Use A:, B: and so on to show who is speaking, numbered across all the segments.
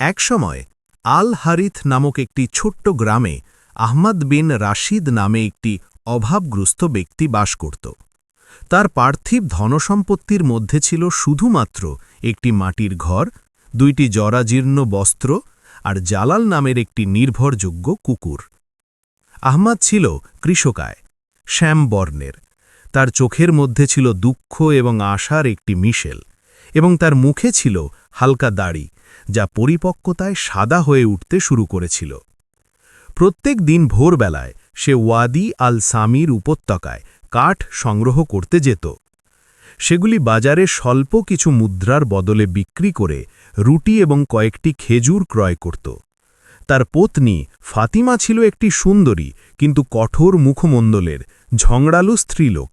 A: একসময় আল হারিথ নামক একটি ছোট্ট গ্রামে আহমদ বিন রাশিদ নামে একটি অভাবগ্রস্ত ব্যক্তি বাস করত। তার পার্থিব ধনসম্পত্তির মধ্যে ছিল শুধুমাত্র একটি মাটির ঘর, দুইটি জরাজীর্ণ বস্ত্র আর জালাল নামের একটি নির্ভরযোগ্য কুকুর। আহমাদ ছিল কৃষকায় শ্যাম বর্ণের তার চোখের মধ্যে ছিল দুঃখ এবং আশার একটি মিশেল এবং তার মুখে ছিল হালকা দাড়ি যা পরিপক্কতায় সাদা হয়ে উঠতে শুরু করেছিল। প্রত্যেক দিন ভোরবেলায় সে ওয়াদি আল সামির উপত্যকায় কাঠ সংগ্রহ করতে যেত। সেগুলি বাজারে স্বল্প কিছু মুদ্রার বদলে বিক্রি করে রুটি এবং কয়েকটি খেজুর ক্রয় করত। তার পত্নী ফাতিমা ছিল একটি সুন্দরী, কিন্তু কঠোর মুখমণ্ডলের ঝংড়ালু স্ত্রীলোক।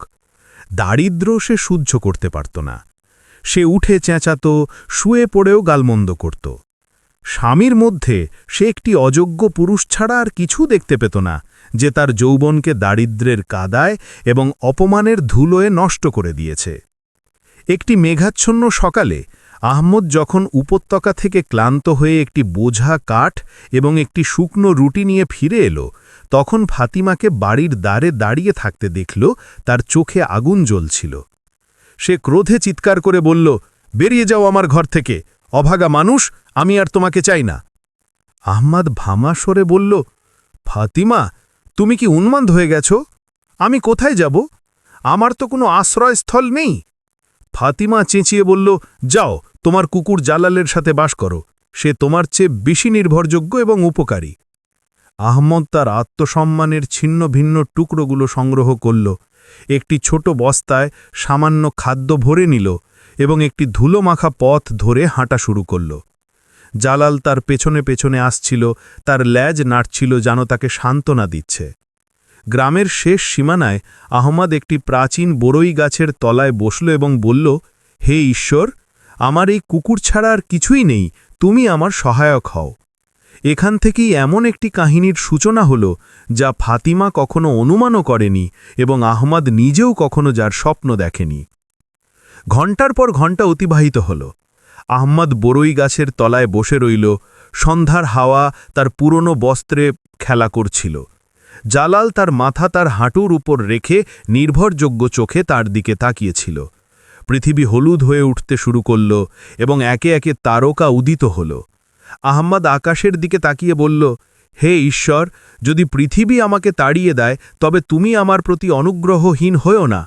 A: দারিদ্র সে সহ্য করতে পারত না। সে উঠে চেঁচাত, শুয়ে পড়েও গালমন্দ করত। স্বামীর মধ্যে সে একটি অযোগ্য পুরুষ ছাড়া আর কিছু দেখতে পেত না, যে তার যৌবনকে দারিদ্রের কাদায় এবং অপমানের ধুলোয় নষ্ট করে দিয়েছে। একটি মেঘাচ্ছন্ন সকালে আহমদ যখন উপত্যকা থেকে ক্লান্ত হয়ে একটি বোঝা কাঠ এবং একটি শুকনো রুটি নিয়ে ফিরে এলো, তখন ফাতিমাকে বাড়ির দ্বারে দাঁড়িয়ে থাকতে দেখল, তার চোখে আগুন জ্বলছিল। সে ক্রোধে চিৎকার করে বলল, বেরিয়ে যাও আমার ঘর থেকে। অভাগা মানুষ, আমি আর তোমাকে চাই না। আহমাদ ভামা সরে বলল, ফাতিমা, তুমি কি উন্মাদ হয়ে গেছ? আমি কোথায় যাব? আমার তো কোনো আশ্রয়স্থল নেই। ফাতিমা চেঁচিয়ে বলল, যাও, তোমার কুকুর জালালের সাথে বাস করো। সে তোমার চেয়ে বেশি নির্ভরযোগ্য এবং উপকারী। আহমদ তার আত্মসম্মানের ছিন্ন ভিন্ন টুকরোগুলো সংগ্রহ করল। একটি ছোট বস্তায় সামান্য খাদ্য ভরে নিল এবং একটি ধুলো মাখা পথ ধরে হাঁটা শুরু করল। জালাল তার পেছনে পেছনে আসছিল, তার ল্যাজ নাড়ছিল যেন তাকে সান্ত্বনা দিচ্ছে। গ্রামের শেষ সীমানায় আহমদ একটি প্রাচীন বড়ই গাছের তলায় বসল এবং বলল, হে ঈশ্বর, আমার এই কুকুর ছাড়া আর কিছুই নেই, তুমি আমার সহায়ক হও। এখান থেকেই এমন একটি কাহিনীর সূচনা হল, যা ফাতিমা কখনো অনুমানও করেনি এবং আহমদ নিজেও কখনো যার স্বপ্ন দেখেনি। ঘণ্টার পর ঘণ্টা অতিবাহিত হল। আহম্মদ বড়ই গাছের তলায় বসে রইল, সন্ধ্যার হাওয়া তার পুরনো বস্ত্রে খেলা করছিল। জালাল তার মাথা তার হাঁটুর উপর রেখে নির্ভরযোগ্য চোখে তার দিকে তাকিয়েছিল। পৃথিবী হলুদ হয়ে উঠতে শুরু করল এবং একে একে তারকা উদিত হল। আহম্মদ আকাশের দিকে তাকিয়ে বলল, হে ঈশ্বর, যদি পৃথিবী আমাকে তাড়িয়ে দেয়, তবে তুমি আমার প্রতি অনুগ্রহহীন হয়েও না।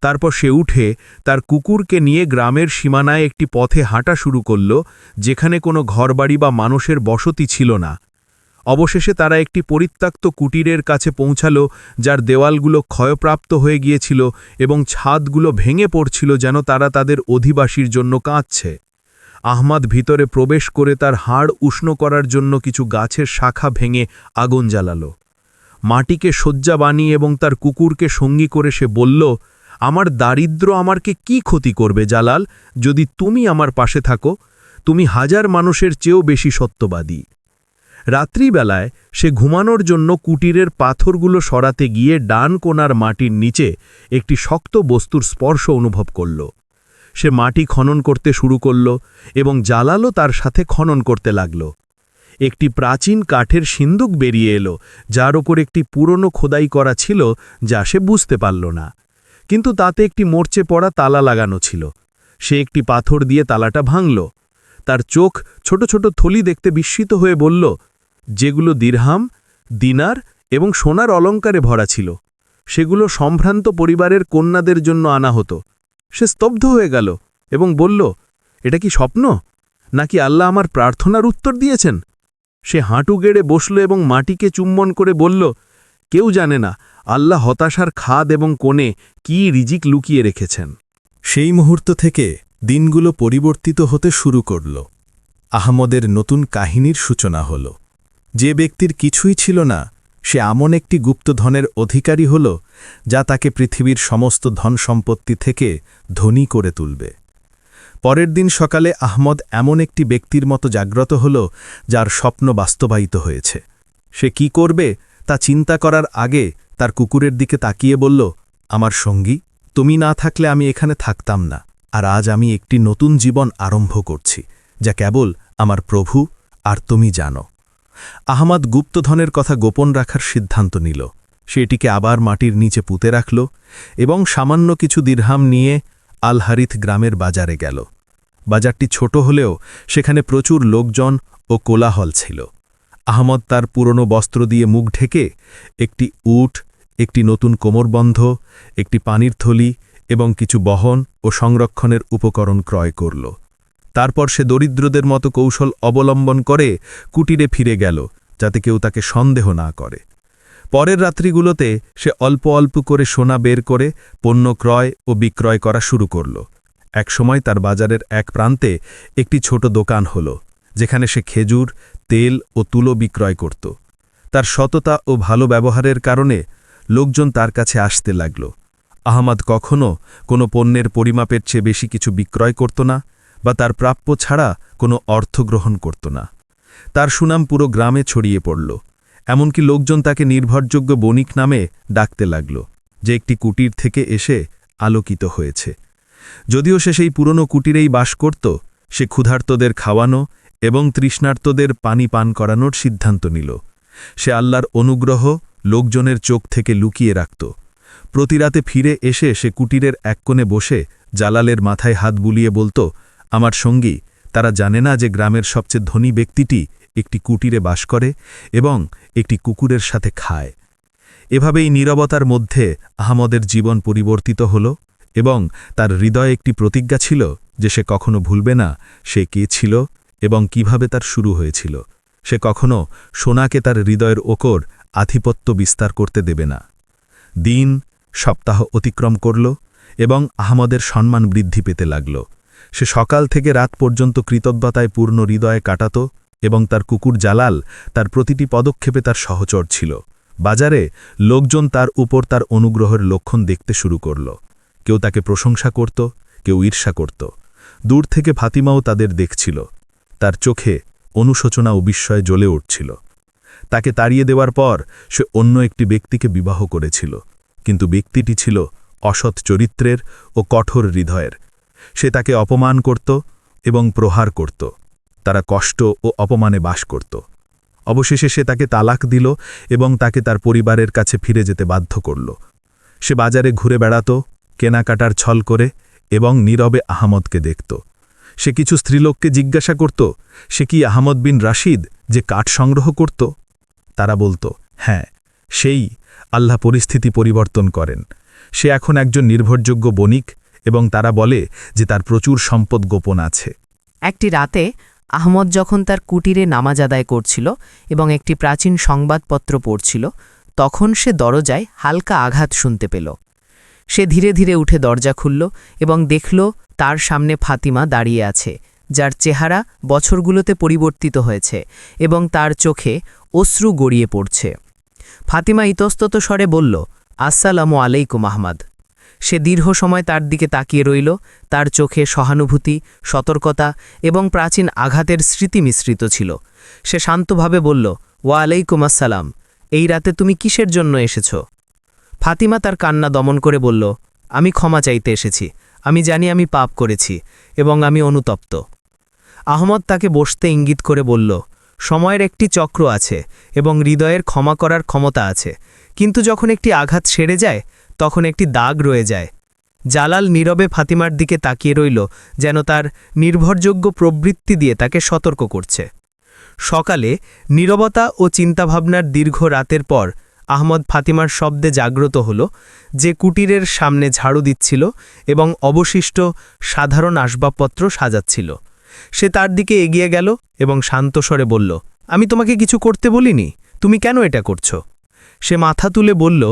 A: তারপর সে উঠে তার কুকুরকে নিয়ে গ্রামের সীমানায় একটি পথে হাঁটা শুরু করল, যেখানে কোনো ঘরবাড়ি বা মানুষের বসতি ছিল না। অবশেষে তারা একটি পরিত্যক্ত কুটিরের কাছে পৌঁছাল, যার দেওয়ালগুলো ক্ষয়প্রাপ্ত হয়ে গিয়েছিল এবং ছাদগুলো ভেঙে পড়ছিল যেন তারা তাদের অধিবাসীর জন্য কাঁদছে। আহমাদ ভিতরে প্রবেশ করে তার হাড় উষ্ণ করার জন্য কিছু গাছের শাখা ভেঙে আগুন জ্বালাল। মাটিকে শয্যা বানিয়ে এবং তার কুকুরকে সঙ্গী করে সে বলল, আমার দারিদ্র আমারকে কি ক্ষতি করবে জালাল? যদি তুমি আমার পাশে থাকো, তুমি হাজার মানুষের চেয়েও বেশি সত্যবাদী। রাত্রিবেলায় সে ঘুমানোর জন্য কুটিরের পাথরগুলো সরাতে গিয়ে ডান কোনার মাটির নিচে একটি শক্ত বস্তুর স্পর্শ অনুভব করল। সে মাটি খনন করতে শুরু করল এবং জালালও তার সাথে খনন করতে লাগল। একটি প্রাচীন কাঠের সিন্দুক বেরিয়ে এলো, যার ওপর একটি পুরনো খোদাই করা ছিল যা সে বুঝতে পারল না। কিন্তু তাতে একটি মোর্চে পড়া তালা লাগানো ছিল। সে একটি পাথর দিয়ে তালাটা ভাঙল। তার চোখ ছোট ছোট থলি দেখতে বিস্মিত হয়ে বলল, যেগুলো দিরহাম, দিনার এবং সোনার অলঙ্কারে ভরা ছিল, সেগুলো সম্ভ্রান্ত পরিবারের কন্যাদের জন্য আনা হতো। সে স্তব্ধ হয়ে গেল এবং বলল, এটা কি স্বপ্ন? নাকি আল্লাহ আমার প্রার্থনার উত্তর দিয়েছেন? সে হাঁটু গেড়ে বসল এবং মাটিকে চুম্বন করে বলল, কেউ জানে না আল্লাহ হতাশার খাদ এবং কোণে কি রিজিক লুকিয়ে রেখেছেন? সেই মুহূর্ত থেকে দিনগুলো পরিবর্তিত হতে শুরু করল। আহমদের নতুন কাহিনীর সূচনা হল। যে ব্যক্তির কিছুই ছিল না সে এমন একটি গুপ্তধনের অধিকারী হল, যা তাকে পৃথিবীর সমস্ত ধন সম্পত্তি থেকে ধনী করে তুলবে। পরের দিন সকালে আহমদ এমন একটি ব্যক্তির মতো জাগ্রত হল, যার স্বপ্ন বাস্তবায়িত হয়েছে। সে কি করবে, তা চিন্তা করার আগে তার কুকুরের দিকে তাকিয়ে বলল, আমার সঙ্গী, তুমি না থাকলে আমি এখানে থাকতাম না, আর আজ আমি একটি নতুন জীবন আরম্ভ করছি, যা কেবল আমার প্রভু আর তুমি জানো। আহমাদ গুপ্তধনের কথা গোপন রাখার সিদ্ধান্ত নিল। সে এটিকে আবার মাটির নিচে পুঁতে রাখল এবং সামান্য কিছু দিরহাম নিয়ে আলহারিথ গ্রামের বাজারে গেল। বাজারটি ছোট হলেও সেখানে প্রচুর লোকজন ও কোলাহল ছিল। আহমদ তার পুরনো বস্ত্র দিয়ে মুখ ঢেকে একটি উট, একটি নতুন কোমরবন্ধ, একটি পানির থলি এবং কিছু বহন ও সংরক্ষণের উপকরণ ক্রয় করল। তারপর সে দরিদ্রদের মতো কৌশল অবলম্বন করে কুটিরে ফিরে গেল, যাতে কেউ তাকে সন্দেহ না করে। পরের রাত্রিগুলোতে সে অল্প অল্প করে সোনা বের করে পণ্য ক্রয় ও বিক্রয় করা শুরু করল। একসময় তার বাজারের এক প্রান্তে একটি ছোট দোকান হল, যেখানে সে খেজুর, তেল ও তুলো বিক্রয় করত। তার সততা ও ভালো ব্যবহারের কারণে লোকজন তার কাছে আসতে লাগল। আহমাদ কখনও কোনো পণ্যের পরিমাপের চেয়ে বেশি কিছু বিক্রয় করত না বা তার প্রাপ্য ছাড়া কোনো অর্থ গ্রহণ করত না। তার সুনাম পুরো গ্রামে ছড়িয়ে পড়ল, এমনকি লোকজন তাকে নির্ভরযোগ্য বণিক নামে ডাকতে লাগল, যে একটি কুটির থেকে এসে আলোকিত হয়েছে। যদিও সে সেই পুরনো কুটিরেই বাস করত, সে ক্ষুধার্তদের খাওয়ানো এবং তৃষ্ণার্তদের পানি পান করানোর সিদ্ধান্ত নিল। সে আল্লাহর অনুগ্রহ লোকজনের চোখ থেকে লুকিয়ে রাখত। প্রতিরাতে ফিরে এসে সে কুটিরের এক কোণে বসে জালালের মাথায় হাত বুলিয়ে বলতো আমার সঙ্গী, তারা জানে না যে গ্রামের সবচেয়ে ধনী ব্যক্তিটি একটি কুটিরে বাস করে এবং একটি কুকুরের সাথে খায়। এভাবেই নীরবতার মধ্যে আহমদের জীবন পরিবর্তিত হল এবং তার হৃদয়ে একটি প্রতিজ্ঞা ছিল যে সে কখনো ভুলবে না সে কে ছিল এবং কীভাবে তার শুরু হয়েছিল। সে কখনো সোনাকে তার হৃদয়ের ওকর আধিপত্য বিস্তার করতে দেবে না। দিন সপ্তাহ অতিক্রম করল এবং আহমদের সম্মান বৃদ্ধি পেতে লাগল। সে সকাল থেকে রাত পর্যন্ত কৃতজ্ঞতায় পূর্ণ হৃদয়ে কাটাত এবং তার কুকুর জালাল তার প্রতিটি পদক্ষেপে তার সহচর ছিল। বাজারে লোকজন তার উপর তার অনুগ্রহের লক্ষণ দেখতে শুরু করল। কেউ তাকে প্রশংসা করত, কেউ ঈর্ষা করত। দূর থেকে ফাতিমাও তাদের দেখছিল। তার চোখে অনুশোচনা ও বিস্ময়ে জ্বলে উঠছিল। তাকে তাড়িয়ে দেওয়ার পর সে অন্য একটি ব্যক্তিকে বিবাহ করেছিল। কিন্তু ব্যক্তিটি ছিল অসৎ চরিত্রের ও কঠোর হৃদয়ের। সে তাকে অপমান করত এবং প্রহার করত। তারা কষ্ট ও অপমানে বাস করত। অবশেষে সে তাকে তালাক দিল এবং তাকে তার পরিবারের কাছে ফিরে যেতে বাধ্য করল। সে বাজারে ঘুরে বেড়াত, কেনাকাটার ছল করে এবং নীরবে আহমদকে দেখত। সে কিছু স্ত্রীলোককে জিজ্ঞাসা করত, সে কি আহমদ বিন রাশিদ যে কাঠ সংগ্রহ করত? তারা বলত হ্যাঁ সেই, আল্লাহ পরিস্থিতি পরিবর্তন করেন। সে এখন একজন নির্ভরযোগ্য বণিক এবং তারা বলে যে তার প্রচুর সম্পদ গোপন আছে।
B: একটি রাতে আহমদ যখন তার কুটিরে নামাজ আদায় করছিল এবং একটি প্রাচীন সংবাদপত্র পড়ছিল, তখন সে দরজায় হালকা আঘাত শুনতে পেল। সে ধীরে ধীরে উঠে দরজা খুলল এবং দেখল তার সামনে ফাতিমা দাঁড়িয়ে আছে, যার চেহারা বছরগুলোতে পরিবর্তিত হয়েছে এবং তার চোখে অশ্রু গড়িয়ে পড়ছে। ফাতিমা ইতস্তত স্বরে বলল, আসসালামু আলাইকুম আহমাদ। সে দীর্ঘ সময় তার দিকে তাকিয়ে রইল, তার চোখে সহানুভূতি, সতর্কতা এবং প্রাচীন আঘাতের স্মৃতি মিশ্রিত ছিল। সে শান্তভাবে বলল ওয়া আলাইকুম আসসালাম। এই রাতে তুমি কিসের জন্য এসেছ? ফাতিমা তার কান্না দমন করে বলল, আমি ক্ষমা চাইতে এসেছি। আমি জানি আমি পাপ করেছি এবং আমি অনুতপ্ত। আহমদ তাকে বসতে ইঙ্গিত করে বলল, সময়ের একটি চক্র আছে এবং হৃদয়ের ক্ষমা করার ক্ষমতা আছে। কিন্তু যখন একটি আঘাত সেরে যায় তখন একটি দাগ রয়ে যায়। জালাল নীরবে ফাতিমার দিকে তাকিয়ে রইল, যেন তার নির্ভরযোগ্য প্রবৃত্তি দিয়ে তাকে সতর্ক করছে। সকালে নীরবতা ও চিন্তাভাবনার দীর্ঘ রাতের পর আহমদ ফাতিমার শব্দে জাগ্রত হল, যে কুটিরের সামনে ঝাড়ু দিচ্ছিল এবং অবশিষ্ট সাধারণ আসবাবপত্র সাজাচ্ছিল। সে তার দিকে এগিয়ে গেল এবং শান্তস্বরে বলল, আমি তোমাকে কিছু করতে বলিনি? তুমি কেন এটা করছ? সে মাথা তুলে বলল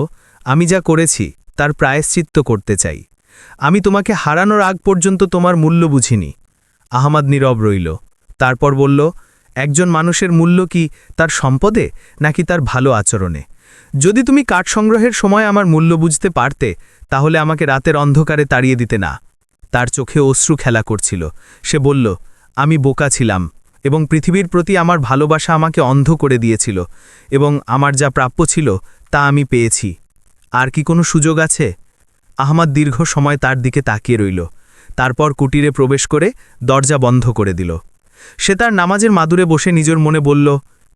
B: আমি যা করেছি, তার প্রায়শ্চিত্ত করতে চাই। আমি তোমাকে হারানোর আগ পর্যন্ত তোমার মূল্য বুঝিনি। আহমাদ নীরব রইল। তারপর বলল, একজন মানুষের মূল্য কি তার সম্পদে, নাকি তার ভালো আচরণে? যদি তুমি কাঠ সংগ্রহের সময় আমার মূল্য বুঝতে পারতে, তাহলে আমাকে রাতের অন্ধকারে তাড়িয়ে দিতে না। তার চোখে অশ্রু খেলা করছিল। সে বলল, আমি বোকা ছিলাম, এবং পৃথিবীর প্রতি আমার ভালোবাসা আমাকে অন্ধ করে দিয়েছিল, এবং আমার যা প্রাপ্য ছিল, তা আমি পেয়েছি। আর কি কোনো সুযোগ আছে? আহমাদ দীর্ঘ সময় তার দিকে তাকিয়ে রইল। তারপর কুটিরে প্রবেশ করে দরজা বন্ধ করে দিল।
A: সে তার নামাজের মাদুরে বসে নিজের মনে বলল,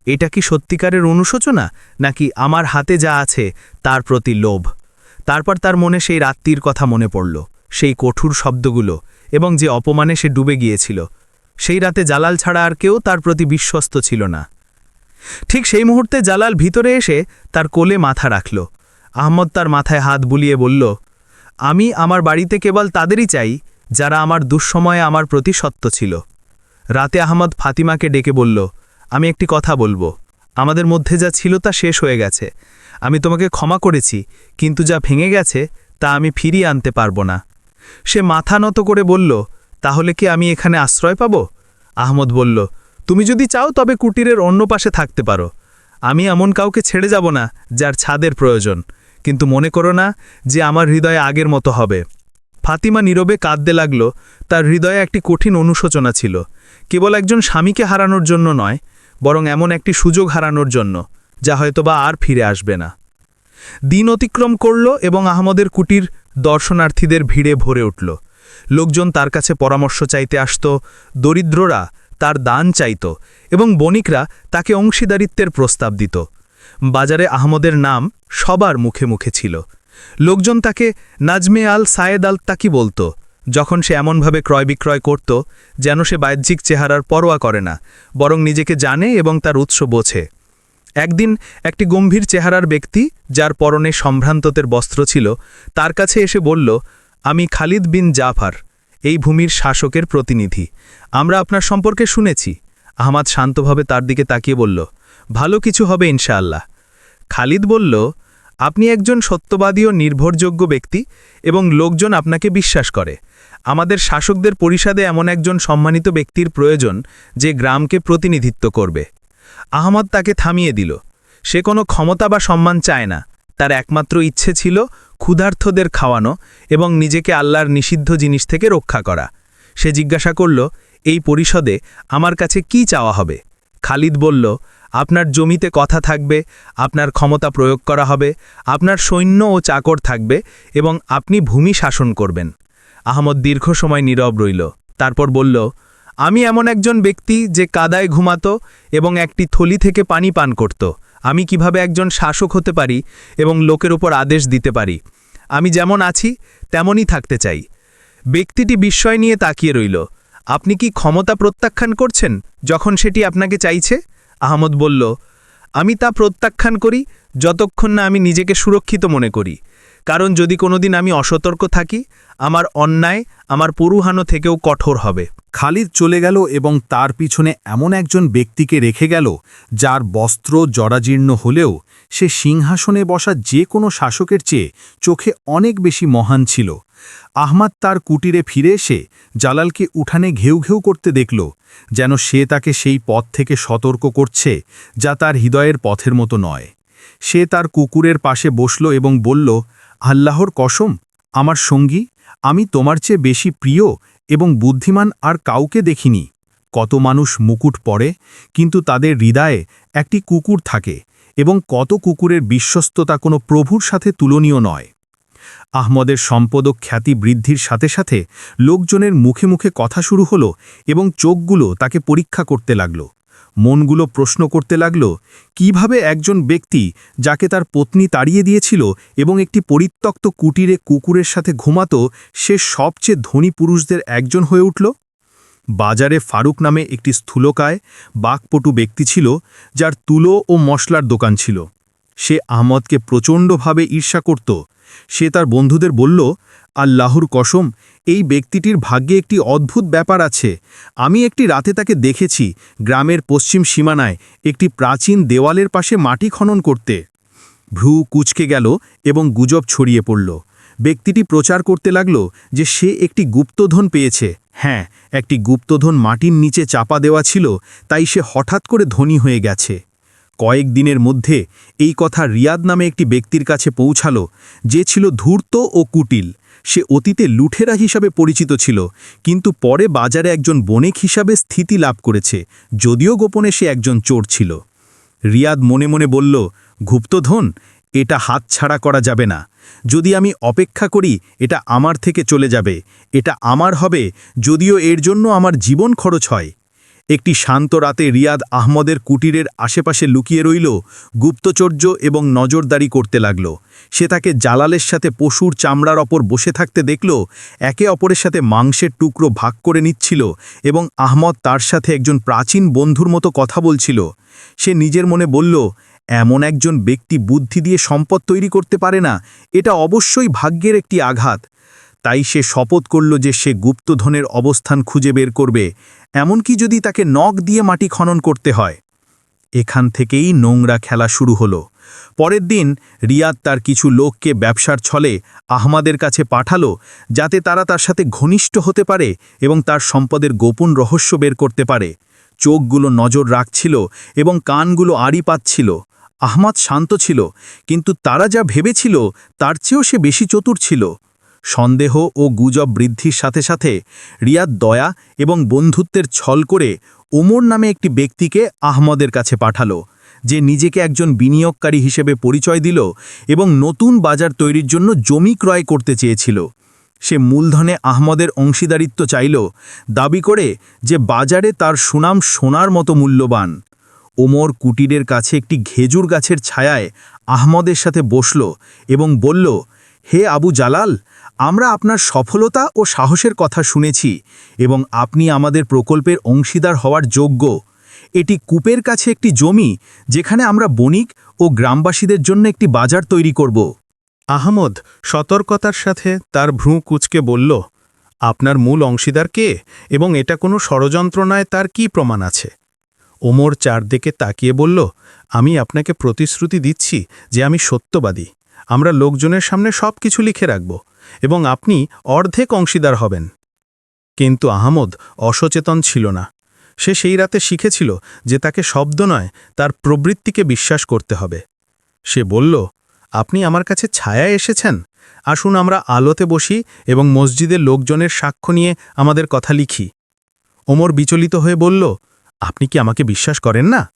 A: এটা কি সত্যিকারের অনুশোচনা? নাকি আমার হাতে যা আছে তার প্রতি লোভ? তারপর তার মনে সেই রাত্রির কথা মনে পড়ল, সেই কঠোর শব্দগুলো এবং যে অপমানে সে ডুবে গিয়েছিল। সেই রাতে জালাল ছাড়া আর কেউ তার প্রতি বিশ্বস্ত ছিল না। ঠিক সেই মুহূর্তে জালাল ভিতরে এসে তার কোলে মাথা রাখল। আহমদ তার মাথায় হাত বুলিয়ে বলল, আমি আমার বাড়িতে কেবল তাদেরই চাই, যারা আমার দুঃসময়ে আমার প্রতি সত্য ছিল। রাতে আহমদ ফাতিমাকে ডেকে বলল, আমি একটি কথা বলব। আমাদের মধ্যে যা ছিল তা শেষ হয়ে গেছে। আমি তোমাকে ক্ষমা করেছি, কিন্তু যা ভেঙে গেছে, তা আমি ফিরিয়ে আনতে পারব না। সে মাথা নত করে বলল, তাহলে কি আমি এখানে আশ্রয় পাব? আহমদ বলল, তুমি যদি চাও তবে কুটিরের অন্য পাশে থাকতে পারো। আমি এমন কাউকে ছেড়ে যাব না, যার ছাদের প্রয়োজন। কিন্তু মনে করো না যে আমার হৃদয়ে আগের মতো হবে। ফাতিমা নীরবে কাঁদতে লাগল, তার হৃদয়ে একটি কঠিন অনুশোচনা ছিল। কেবল একজন স্বামীকে হারানোর জন্য নয়, বরং এমন একটি সুযোগ হারানোর জন্য, যা হয়তোবা আর ফিরে আসবে না। দিন অতিক্রম করল এবং আহমদের কুটির দর্শনার্থীদের ভিড়ে ভরে উঠল। লোকজন তার কাছে পরামর্শ চাইতে আসত, দরিদ্ররা তার দান চাইত এবং বণিকরা তাকে অংশীদারিত্বের প্রস্তাব দিত। বাজারে আহমদের নাম সবার মুখে মুখে ছিল। লোকজন তাকে নাজমে আল সায়েদ আল তাকি বলতো, যখন সে এমনভাবে ক্রয় বিক্রয় করত যেন সে বাহ্যিক চেহারার পরোয়া করে না, বরং নিজেকে জানে এবং তার উৎস বোঝে। একদিন একটি গম্ভীর চেহারার ব্যক্তি, যার পরনে সম্ভ্রান্ততের বস্ত্র ছিল, তার কাছে এসে বলল, আমি খালিদ বিন জাফার, এই ভূমির শাসকের প্রতিনিধি। আমরা আপনার সম্পর্কে শুনেছি। আহমাদ শান্তভাবে তার দিকে তাকিয়ে বলল, ভালো কিছু হবে ইনশাআল্লাহ। খালিদ বলল, আপনি একজন সত্যবাদী ও নির্ভরযোগ্য ব্যক্তি এবং লোকজন আপনাকে বিশ্বাস করে। আমাদের শাসকদের পরিষদে এমন একজন সম্মানিত ব্যক্তির প্রয়োজন যে গ্রামকে প্রতিনিধিত্ব করবে। আহমদ তাকে থামিয়ে দিল। সে কোনো ক্ষমতা বা সম্মান চায় না। তার একমাত্র ইচ্ছে ছিল ক্ষুধার্থদের খাওয়ানো এবং নিজেকে আল্লাহর নিষিদ্ধ জিনিস থেকে রক্ষা করা। সে জিজ্ঞাসা করল, এই পরিষদে আমার কাছে কি চাওয়া হবে? খালিদ বলল আপনার জমিতে কথা থাকবে, আপনার ক্ষমতা প্রয়োগ করা হবে, আপনার সৈন্য ও চাকর থাকবে এবং আপনি ভূমি শাসন করবেন। আহমদ দীর্ঘ সময় নীরব রইল। তারপর বলল, আমি এমন একজন ব্যক্তি যে কাদায় ঘুমাতো এবং একটি থলি থেকে পানি পান করত। আমি কীভাবে একজন শাসক হতে পারি এবং লোকের উপর আদেশ দিতে পারি? আমি যেমন আছি, তেমনই থাকতে চাই। ব্যক্তিটি বিস্ময় নিয়ে তাকিয়ে রইল, আপনি কি ক্ষমতা প্রত্যাখ্যান করছেন যখন সেটি আপনাকে চাইছে? আহমদ বলল, আমি তা প্রত্যাখ্যান করি যতক্ষণ না আমি নিজেকে সুরক্ষিত মনে করি। কারণ যদি কোনোদিন আমি অসতর্ক থাকি, আমার অন্যায় আমার পুরুহানো থেকেও কঠোর হবে।
C: খালিদ চলে গেল এবং তার পিছনে এমন একজন ব্যক্তিকে রেখে গেল, যার বস্ত্র জরাজীর্ণ হলেও সে সিংহাসনে বসা যে কোনো শাসকের চেয়ে চোখে অনেক বেশি মহান ছিল। আহমাদ তার কুটিরে ফিরে এসে জালালকে উঠানে ঘেউ ঘেউ করতে দেখল, যেন সে তাকে সেই পথ থেকে সতর্ক করছে, যা তার হৃদয়ের পথের মতো নয়। সে তার কুকুরের পাশে বসল এবং বলল, আল্লাহর কসম, আমার সঙ্গী, আমি তোমার চেয়ে বেশি প্রিয় এবং বুদ্ধিমান আর কাউকে দেখিনি। কত মানুষ মুকুট পরে, কিন্তু তাদের হৃদয়ে একটি কুকুর থাকে এবং কত কুকুরের বিশ্বস্ততা কোনো প্রভুর সাথে তুলনীয় নয়। আহমদের সম্পদ ও খ্যাতি বৃদ্ধির সাথে সাথে লোকজনের মুখে মুখে কথা শুরু হলো এবং চোখগুলো তাকে পরীক্ষা করতে লাগল। মনগুলো প্রশ্ন করতে লাগল, কীভাবে একজন ব্যক্তি যাকে তার পত্নী তাড়িয়ে দিয়েছিল এবং একটি পরিত্যক্ত কুটিরে কুকুরের সাথে ঘুমাতো, সে সবচেয়ে ধনী পুরুষদের একজন হয়ে উঠল? বাজারে ফারুক নামে একটি স্থূলকায়, বাকপটু ব্যক্তি ছিল, যার তুলো ও মশলার দোকান ছিল। সে আহমদকে প্রচণ্ডভাবে ঈর্ষা করত। সে তার বন্ধুদের বলল, আল্লাহর কসম, এই ব্যক্তিটির ভাগ্যে একটি অদ্ভুত ব্যাপার আছে। আমি একটি রাতে তাকে দেখেছি গ্রামের পশ্চিম সীমানায় একটি প্রাচীন দেওয়ালের পাশে মাটি খনন করতে। ভ্রু কুচকে গেল এবং গুজব ছড়িয়ে পড়ল। ব্যক্তিটি প্রচার করতে লাগল যে সে একটি গুপ্তধন পেয়েছে। হ্যাঁ একটি গুপ্তধন মাটির নিচে চাপা দেওয়া ছিল, তাই সে হঠাৎ করে ধনী হয়ে গেছে। কয়েক দিনের মধ্যে এই কথা রিয়াদ নামে একটি ব্যক্তির কাছে পৌঁছালো, যে ছিল ধূর্ত ও কুটিল। সে অতীতে লুঠেরা হিসাবে পরিচিত ছিল, কিন্তু পরে বাজারে একজন বণিক হিসাবে স্থিতি লাভ করেছে, যদিও গোপনে সে একজন চোর ছিল। রিয়াদ মনে মনে বলল, গুপ্তধন, এটা হাতছাড়া করা যাবে না। যদি আমি অপেক্ষা করি, এটা আমার থেকে চলে যাবে। এটা আমার হবে, যদিও এর জন্য আমার জীবন খরচ হয়। একটি শান্ত রাতে রিয়াদ আহমদের কুটিরের আশেপাশে লুকিয়ে রইল, গুপ্তচর্য এবং নজরদারি করতে লাগল। সে তাকে জালালের সাথে পশুর চামড়ার ওপর বসে থাকতে দেখল, একে অপরের সাথে মাংসের টুকরো ভাগ করে নিচ্ছিল এবং আহমদ তার সাথে একজন প্রাচীন বন্ধুর মতো কথা বলছিল। সে নিজের মনে বলল, এমন একজন ব্যক্তি বুদ্ধি দিয়ে সম্পদ তৈরি করতে পারে না, এটা অবশ্যই ভাগ্যের একটি আঘাত। তাই সে শপথ করল যে সে গুপ্তধনের অবস্থান খুঁজে বের করবে, এমনকি যদি তাকে নখ দিয়ে মাটি খনন করতে হয়। এখান থেকেই নোংরা খেলা শুরু হলো। পরের দিন রিয়াদ তার কিছু লোককে ব্যবসার ছলে আহমাদের কাছে পাঠালো, যাতে তারা তার সাথে ঘনিষ্ঠ হতে পারে এবং তার সম্পদের গোপন রহস্য বের করতে পারে। চোখগুলো নজর রাখছিল এবং কানগুলো আড়ি পাচ্ছিল। আহমাদ শান্ত ছিল, কিন্তু তারা যা ভেবেছিল তার চেয়েও সে বেশি চতুর ছিল। সন্দেহ ও গুজব বৃদ্ধির সাথে সাথে রিয়াদ দয়া এবং বন্ধুত্বের ছল করে ওমর নামে একটি ব্যক্তিকে আহমদের কাছে পাঠালো, যে নিজেকে একজন বিনিয়োগকারী হিসেবে পরিচয় দিল এবং নতুন বাজার তৈরির জন্য জমি ক্রয় করতে চেয়েছিল। সে মূলধনে আহমদের অংশীদারিত্ব চাইল, দাবি করে যে বাজারে তার সুনাম সোনার মতো মূল্যবান। ওমর কুটিরের কাছে একটি ঘেজুর গাছের ছায়ায় আহমদের সাথে বসল এবং বলল, হে আবু জালাল আমরা আপনার সফলতা ও সাহসের কথা শুনেছি এবং আপনি আমাদের প্রকল্পের অংশীদার হওয়ার যোগ্য। এটি কূপের কাছে একটি জমি, যেখানে আমরা বণিক ও গ্রামবাসীদের জন্য একটি বাজার তৈরি করব।
A: আহমদ সতর্কতার সাথে তার ভ্রু কুচকে বলল, আপনার মূল অংশীদার কে? এবং এটা কোনো ষড়যন্ত্র নয়, তার কি প্রমাণ আছে? ওমর চারদিকে তাকিয়ে বলল, আমি আপনাকে প্রতিশ্রুতি দিচ্ছি যে আমি সত্যবাদী। আমরা লোকজনের সামনে সব কিছু লিখে রাখব এবং আপনি অর্ধেক অংশীদার হবেন। কিন্তু আহমদ অসচেতন ছিল না। সে সেই রাতে শিখেছিল যে তাকে শব্দ নয়, তার প্রবৃত্তিকে বিশ্বাস করতে হবে। সে বলল, আপনি আমার কাছে ছায়ায় এসেছেন? আসুন আমরা আলোতে বসি এবং মসজিদের লোকজনের সাক্ষ্য নিয়ে আমাদের কথা লিখি। ওমর বিচলিত হয়ে বলল, আপনি কি আমাকে বিশ্বাস করেন না?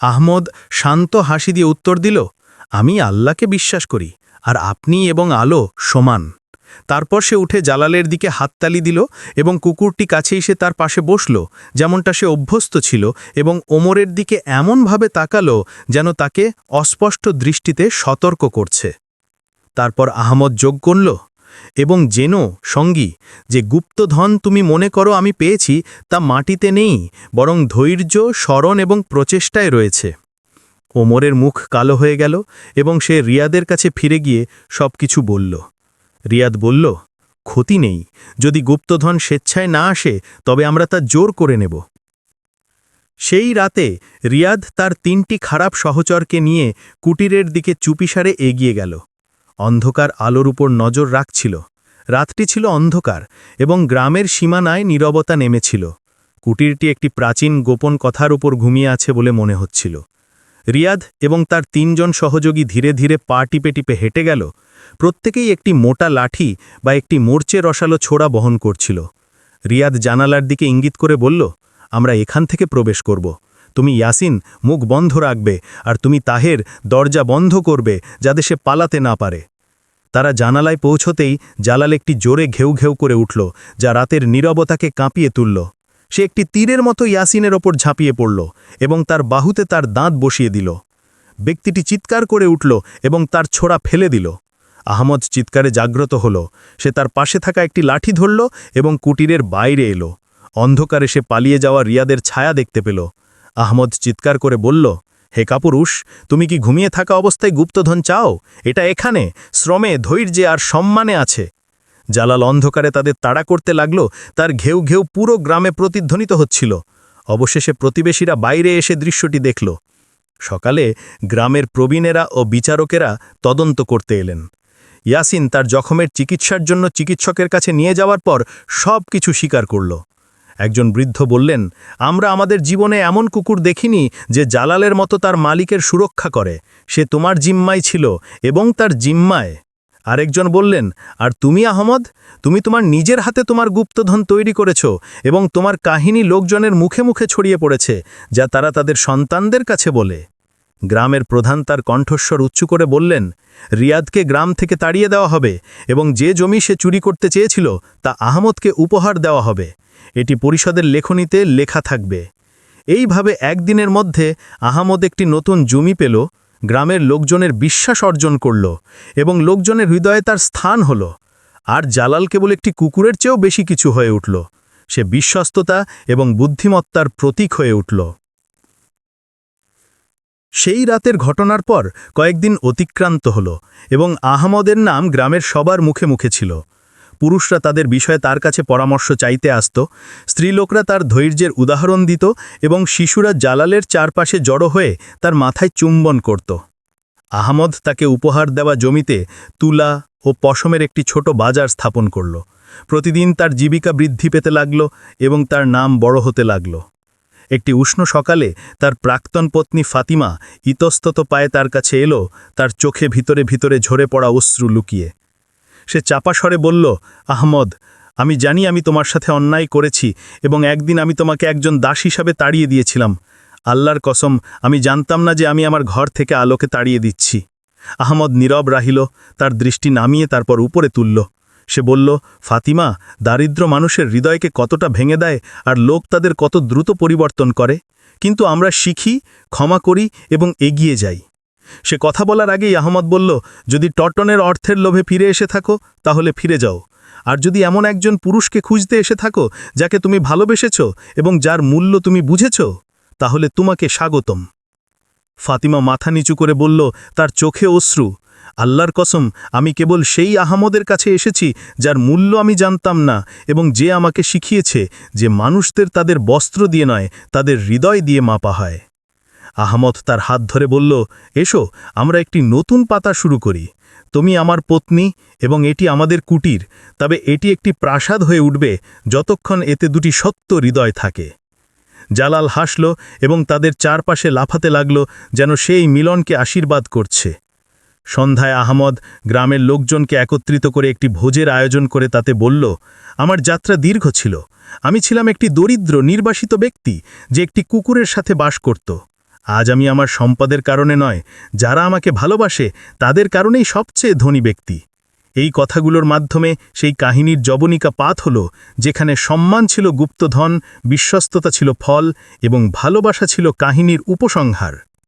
A: আহমদ শান্ত হাসি দিয়ে উত্তর দিল আমি আল্লাহকে বিশ্বাস করি, আর আপনি এবং আলো সমান। তারপর সে উঠে জালালের দিকে হাততালি দিল এবং কুকুরটি কাছে এসে তার পাশে বসল, যেমনটা সে অভ্যস্ত ছিল, এবং ওমরের দিকে এমনভাবে তাকালো যেন তাকে অস্পষ্ট দৃষ্টিতে সতর্ক করছে। তারপর আহমদ যোগ করল, এবং জেনো, সঙ্গী, যে গুপ্তধন তুমি মনে করো আমি পেয়েছি, তা মাটিতে নেই, বরং ধৈর্য, স্মরণ এবং প্রচেষ্টায় রয়েছে। ওমরের মুখ কালো হয়ে গেল এবং সে রিয়াদের কাছে ফিরে গিয়ে সব কিছু বলল। রিয়াদ বলল, ক্ষতি নেই। যদি গুপ্তধন স্বেচ্ছায় না আসে, তবে আমরা তা জোর করে নেব। সেই রাতে রিয়াদ তার তিনটি খারাপ সহচরকে নিয়ে কুটিরের দিকে চুপিসারে এগিয়ে গেল। অন্ধকার আলোর উপর নজর রাখছিল। রাতটি ছিল অন্ধকার এবং গ্রামের সীমানায় নীরবতা নেমেছিল। কুটিরটি একটি প্রাচীন গোপন কথার উপর ঘুমিয়ে আছে বলে মনে হচ্ছিল। রিয়াদ এবং তার তিনজন সহযোগী ধীরে ধীরে পা টিপে টিপে হেঁটে গেল। প্রত্যেকেই একটি মোটা লাঠি বা একটি মোর্চে রসালো ছোড়া বহন করছিল। রিয়াদ জানালার দিকে ইঙ্গিত করে বলল, আমরা এখান থেকে প্রবেশ করব। তুমি ইয়াসিন, মুখ বন্ধ রাখবে আর তুমি তাহের, দরজা বন্ধ করবে যাতে সে পালাতে না পারে। তারা জানালায় পৌঁছতেই জালাল একটি জোরে ঘেউ ঘেউ করে উঠল, যা রাতের নীরবতাকে কাঁপিয়ে তুলল। সে একটি তীরের মতো ইয়াসিনের ওপর ঝাঁপিয়ে পড়ল এবং তার বাহুতে তার দাঁত বসিয়ে দিল। ব্যক্তিটি চিৎকার করে উঠল এবং তার ছোড়া ফেলে দিল। আহমদ চিৎকারে জাগ্রত হল। সে তার পাশে থাকা একটি লাঠি ধরল এবং কুটিরের বাইরে এলো। অন্ধকারে সে পালিয়ে যাওয়া রিয়াদের ছায়া দেখতে পেল। আহমদ চিৎকার করে বলল, হে কাপুরুষ, তুমি কি ঘুমিয়ে থাকা অবস্থায় গুপ্তধন চাও? এটা এখানে। শ্রমে ধৈর্যে আর সম্মানে আছে। জালাল অন্ধকারে তাদের তাড়া করতে লাগল, তার ঘেউ ঘেউ পুরো গ্রামে প্রতিধ্বনিত হচ্ছিল। অবশেষে প্রতিবেশীরা বাইরে এসে দৃশ্যটি দেখল। সকালে গ্রামের প্রবীণেরা ও বিচারকেরা তদন্ত করতে এলেন। ইয়াসিন তার জখমের চিকিৎসার জন্য চিকিৎসকের কাছে নিয়ে যাওয়ার পর সব কিছু স্বীকার করল। একজন বৃদ্ধ বললেন, আমরা আমাদের জীবনে এমন কুকুর দেখিনি যে জালালের মতো তার মালিকের সুরক্ষা করে। সে তোমার জিম্মায় ছিল এবং তার জিম্মায়। আরেকজন বললেন, আর তুমি আহমদ? তুমি তোমার নিজের হাতে তোমার গুপ্তধন তৈরি করেছ এবং তোমার কাহিনী লোকজনের মুখে মুখে ছড়িয়ে পড়েছে, যা তারা তাদের সন্তানদের কাছে বলে। গ্রামের প্রধান তার কণ্ঠস্বর উচ্চু করে বললেন, রিয়াদকে গ্রাম থেকে তাড়িয়ে দেওয়া হবে এবং যে জমি সে চুরি করতে চেয়েছিল, তা আহমদকে উপহার দেওয়া হবে। এটি পরিষদের লেখনীতে লেখা থাকবে। এইভাবে একদিনের মধ্যে আহমদ একটি নতুন জমি পেল গ্রামের লোকজনের বিশ্বাস অর্জন করল এবং লোকজনের হৃদয়ে তার স্থান হল। আর জালাল কেবল একটি কুকুরের চেয়েও বেশি কিছু হয়ে উঠল। সে বিশ্বস্ততা এবং বুদ্ধিমত্তার প্রতীক হয়ে উঠল। সেই রাতের ঘটনার পর কয়েকদিন অতিক্রান্ত হল এবং আহমদের নাম গ্রামের সবার মুখে মুখে ছিল। পুরুষরা তাদের বিষয়ে তার কাছে পরামর্শ চাইতে আসত, স্ত্রীলোকরা তার ধৈর্যের উদাহরণ দিত এবং শিশুরা জালালের চারপাশে জড়ো হয়ে তার মাথায় চুম্বন করত। আহমদ তাকে উপহার দেওয়া জমিতে তুলা ও পশমের একটি ছোট বাজার স্থাপন করল। প্রতিদিন তার জীবিকা বৃদ্ধি পেতে লাগল এবং তার নাম বড় হতে লাগল। একটি উষ্ণ সকালে তার প্রাক্তন পত্নী ফাতিমা ইতস্তত পায়ে তার কাছে এলো, তার চোখে ভিতরে ভিতরে ঝরে পড়া অশ্রু লুকিয়ে। সে চাপা স্বরে বলল, আহমদ, আমি জানি আমি তোমার সাথে অন্যায় করেছি এবং একদিন আমি তোমাকে একজন দাস হিসাবে তাড়িয়ে দিয়েছিলাম। আল্লাহর কসম, আমি জানতাম না যে আমি আমার ঘর থেকে আলোকে তাড়িয়ে দিচ্ছি। আহমদ নীরব রাহিল, তার দৃষ্টি নামিয়ে তারপর উপরে তুলল। সে বলল, ফাতিমা, দারিদ্র মানুষের হৃদয়কে কতটা ভেঙে দেয় আর লোক তাদের কত দ্রুত পরিবর্তন করে। কিন্তু আমরা শিখি, ক্ষমা করি এবং এগিয়ে যাই। সে কথা বলার আগেই আহমদ বলল, যদি টটনের অর্থের লোভে ফিরে এসে থাকো, তাহলে ফিরে যাও। আর যদি এমন একজন পুরুষকে খুঁজতে এসে থাকো, যাকে তুমি ভালোবেসেছ এবং যার মূল্য তুমি বুঝেছ, তাহলে তোমাকে স্বাগতম। ফাতিমা মাথা নিচু করে বলল, তার চোখে অশ্রু। আল্লাহর কসম, আমি কেবল সেই আহমদের কাছে এসেছি, যার মূল্য আমি জানতাম না এবং যে আমাকে শিখিয়েছে যে মানুষদের তাদের বস্ত্র দিয়ে নয়, তাদের হৃদয় দিয়ে মাপা হয়। আহমদ তার হাত ধরে বলল, এসো, আমরা একটি নতুন পাতা শুরু করি। তুমি আমার পত্নী এবং এটি আমাদের কুটির, তবে এটি একটি প্রাসাদ হয়ে উঠবে যতক্ষণ এতে দুটি সত্য হৃদয় থাকে। জালাল হাসল এবং তাদের চারপাশে লাফাতে লাগল যেন সেই মিলনকে আশীর্বাদ করছে। সন্ধ্যায় আহমদ গ্রামের লোকজনকে একত্রিত করে একটি ভোজের আয়োজন করে তাতে বলল, আমার যাত্রা দীর্ঘ ছিল। আমি ছিলাম একটি দরিদ্র, নির্বাসিত ব্যক্তি যে একটি কুকুরের সাথে বাস করত। আজ আমি আমার সম্পদের কারণে নয়, যারা আমাকে ভালোবাসে, তাদের কারণেই সবচেয়ে ধনী ব্যক্তি। এই কথাগুলোর মাধ্যমে সেই কাহিনীর জবনিকা পাত হল, যেখানে সম্মান ছিল গুপ্তধন, বিশ্বস্ততা ছিল ফল, এবং ভালোবাসা ছিল কাহিনীর উপসংহার।